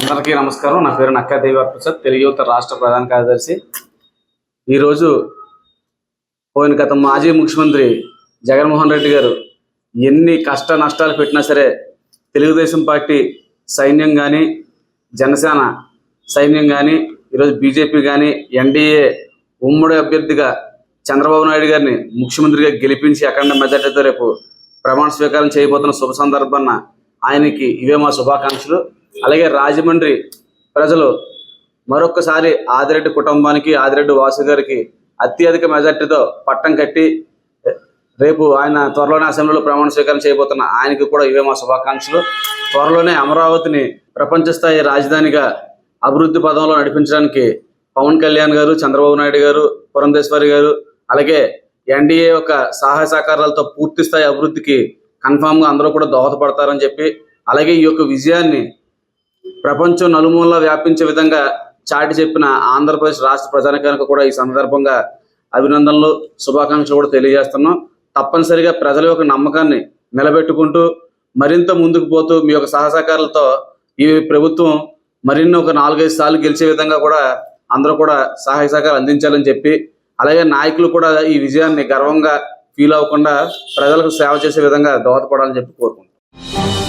అందరికీ నమస్కారం. నా పేరు నక్కా దేవి ప్రసాద్ తెలుగు యువత రాష్ట్ర ప్రధాన కార్యదర్శి. ఈరోజు పోయిన గత మాజీ ముఖ్యమంత్రి జగన్మోహన్ రెడ్డి గారు ఎన్ని కష్ట నష్టాలు పెట్టినా సరే తెలుగుదేశం పార్టీ సైన్యం కానీ జనసేన సైన్యం కానీ ఈరోజు బీజేపీ కానీ ఎన్డీఏ ఉమ్మడి అభ్యర్థిగా చంద్రబాబు నాయుడు గారిని ముఖ్యమంత్రిగా గెలిపించి అఖండ మెజార్టీతో రేపు ప్రమాణ స్వీకారం చేయబోతున్న శుభ సందర్భాన ఆయనకి ఇవే మా శుభాకాంక్షలు. అలాగే రాజమండ్రి ప్రజలు మరొక్కసారి ఆదిరెడ్డి కుటుంబానికి ఆదిరెడ్డి వాసు గారికి అత్యధిక మెజార్టీతో పట్టం కట్టి రేపు ఆయన త్వరలోనే అసెంబ్లీలో ప్రమాణ స్వీకారం చేయబోతున్న ఆయనకి కూడా ఇవే మా శుభాకాంక్షలు. త్వరలోనే అమరావతిని ప్రపంచ స్థాయి రాజధానిగా అభివృద్ధి పదంలో నడిపించడానికి పవన్ కళ్యాణ్ గారు చంద్రబాబు నాయుడు గారు పురంధేశ్వరి గారు అలాగే ఎన్డీఏ యొక్క సహాయ సహకారాలతో పూర్తి స్థాయి అభివృద్ధికి కన్ఫామ్గా అందరూ కూడా దోహదపడతారని చెప్పి అలాగే ఈ యొక్క విజయాన్ని ప్రపంచం నలుమూలలా వ్యాపించే విధంగా చాటి చెప్పిన ఆంధ్రప్రదేశ్ రాష్ట్ర ప్రజానికానికి కూడా ఈ సందర్భంగా అభినందనలు శుభాకాంక్షలు కూడా తెలియజేస్తున్నాం. తప్పనిసరిగా ప్రజల యొక్క నమ్మకాన్ని నిలబెట్టుకుంటూ మరింత ముందుకు పోతూ మీ యొక్క సహసహకారాలతో ఈ ప్రభుత్వం మరిన్ని ఒక నాలుగైదు సార్లు గెలిచే విధంగా కూడా అందరూ కూడా సహాయ సహకారం అందించాలని చెప్పి అలాగే నాయకులు కూడా ఈ విజయాన్ని గర్వంగా ఫీల్ అవ్వకుండా ప్రజలకు సేవ చేసే విధంగా దోహదపడాలని చెప్పి కోరుకుంటున్నాను